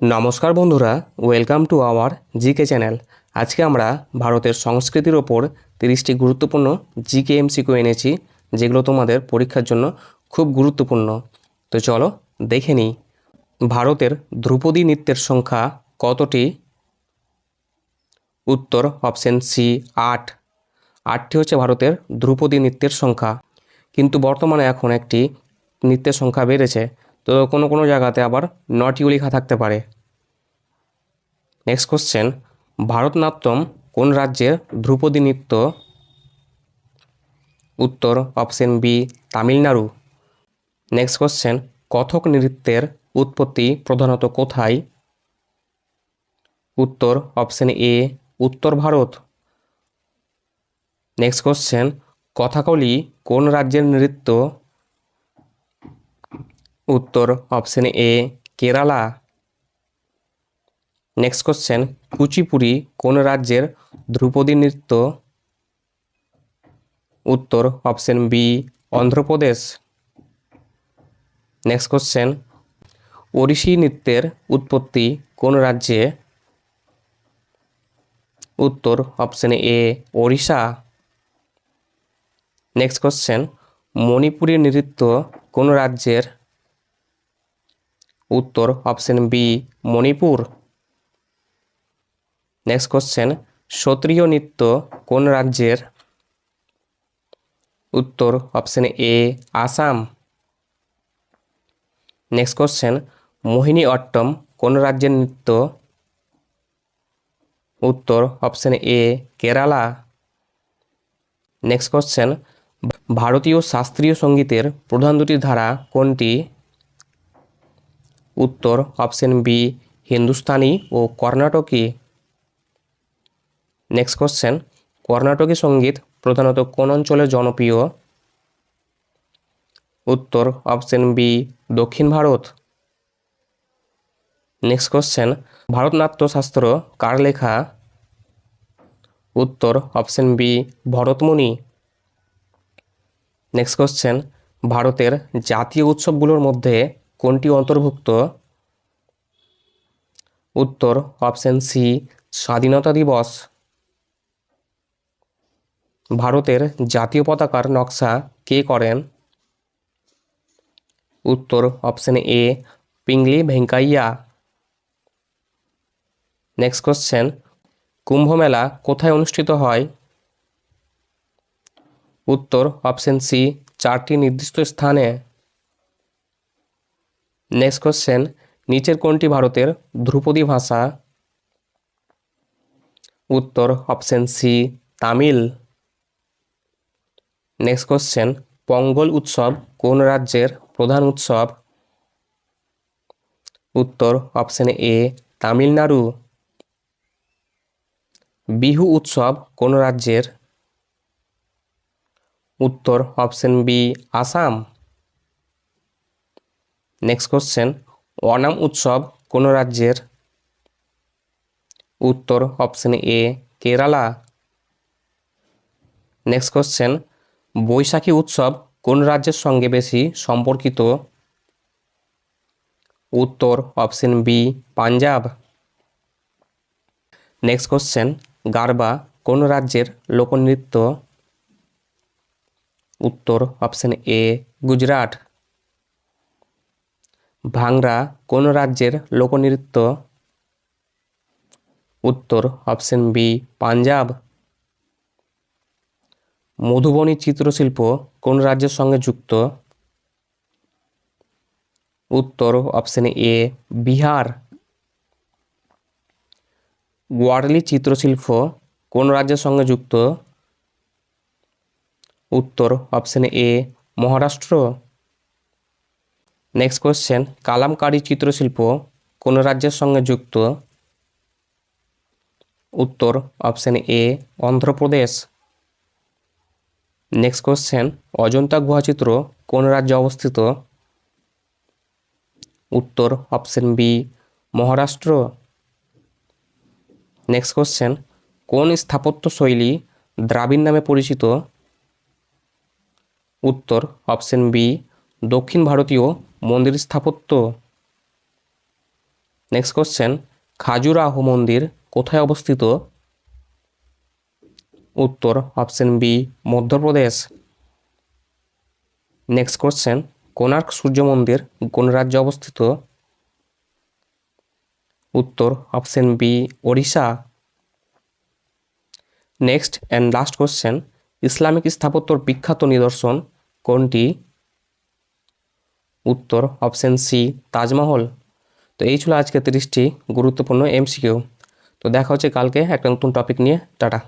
নমস্কার বন্ধুরা welcome to our GK channel আজকে আমরা ভারতের সংস্কৃতির ওপর তিরিশটি গুরুত্বপূর্ণ জিকে এমসিকিউ এনেছি, যেগুলো তোমাদের পরীক্ষার জন্য খুব গুরুত্বপূর্ণ। তো চলো, দেখে নিই। ভারতের ধ্রুপদী নৃত্যের সংখ্যা কতটি? উত্তর অপশন সি আট। আটটি হচ্ছে ভারতের ধ্রুপদী নৃত্যের সংখ্যা। কিন্তু বর্তমানে এখন একটি নৃত্যের সংখ্যা বেড়েছে। তো কোনো কোনো জায়গাতে আবার নটিও লেখা থাকতে পারে। নেক্সট কোশ্চেন ভারতনাট্যম কোন রাজ্যের ধ্রুপদী নৃত্য? উত্তর option B Tamil Nadu. Next question Kathak নৃত্যের উৎপত্তি প্রধানত কোথায়? উত্তর অপশন এ উত্তর ভারত। নেক্সট কোশ্চেন কথাকলি কোন রাজ্যের নৃত্য উত্তর option A Kerala. Next question Kuchipudi কোন রাজ্যের ধ্রুপদী নৃত্য? উত্তর option B Andhra Pradesh. Next question Odissi নৃত্যের উৎপত্তি কোন রাজ্যে? উত্তর option A Odisha. Next question Manipuri নৃত্য কোন রাজ্যের উত্তর option B Manipur. Next question ক্ষত্রিয় নৃত্য কোন রাজ্যের? উত্তর option A Assam. Next question Mohini Attam কোন রাজ্যের নৃত্য? উত্তর option A Kerala. Next question ভারতীয় শাস্ত্রীয় সঙ্গীতের প্রধান দুটি ধারা কোনটি? উত্তর অপশন বি হিন্দুস্তানি ও কর্ণাটকী। নেক্সট কোশ্চেন কর্ণাটকী সংগীত প্রধানত কোন অঞ্চলে জনপ্রিয়? উত্তর অপশন বি দক্ষিণ ভারত। নেক্সট কোশ্চেন ভারতনাট্যশাস্ত্র কার লেখা? উত্তর option B Bharatmuni. Next question ভারতের জাতীয় উৎসবগুলোর মধ্যে কোনটি অন্তর্ভুক্ত? উত্তর অপশন সি স্বাধীনতা দিবস। ভারতের জাতীয় পতাকার নকশা কে করেন? উত্তর option A Pingali Venkayya. Next question Kumbh Mela কোথায় অনুষ্ঠিত হয়? উত্তর অপশন সি চারটি নির্দিষ্ট স্থানে। নেক্সট কোশ্চেন নিচের কোনটি ভারতের ধ্রুপদী ভাষা? উত্তর option C Tamil. Next question Pongal উৎসব কোন রাজ্যের প্রধান উৎসব? উত্তর অপশন এ তামিলনাড়ু। বিহু উৎসব কোন রাজ্যের? উত্তর option B Assam. Next question Onam উৎসব কোন রাজ্যের? উত্তর option A Kerala. Next question Baisakhi উৎসব কোন রাজ্যের সঙ্গে বেশি সম্পর্কিত? উত্তর option B Punjab. Next question Garba কোন রাজ্যের লোকনৃত্য? উত্তর অপশন এ গুজরাট। ভাংরা কোন রাজ্যের লোকনৃত্য? উত্তর অপশন বি পাঞ্জাব। মধুবনী চিত্রশিল্প কোন রাজ্যের সঙ্গে যুক্ত? উত্তর অপশন এ বিহার। গোয়ারলি চিত্রশিল্প কোন রাজ্যের সঙ্গে যুক্ত? উত্তর option A Maharashtra. Next question Kalamkari চিত্রশিল্প কোন রাজ্যের সঙ্গে যুক্ত? উত্তর option A Andhra Pradesh. Next question Ajanta গুহাচিত্র, কোন রাজ্যে অবস্থিত? উত্তর option B Maharashtra. Next question কোন স্থাপত্য শৈলী দ্রাবিড় নামে পরিচিত? উত্তর অপশন বি দক্ষিণ ভারতীয় মন্দির স্থাপত্য। নেক্সট কোশ্চেন খাজুরাহ মন্দির কোথায় অবস্থিত? উত্তর option B Madhya Pradesh. Next question Konark সূর্য মন্দির কোন রাজ্যে অবস্থিত? উত্তর option B Odisha. Next and last question Islamic স্থাপত্যর বিখ্যাত নিদর্শন কোনটি? উত্তর অপশান সি, তাজমহল। তো এই ছিল আজকে তিরিশটি গুরুত্বপূর্ণ এমসিকিউ। তো দেখা হচ্ছে কালকে একটা নতুন টপিক নিয়ে। টাটা।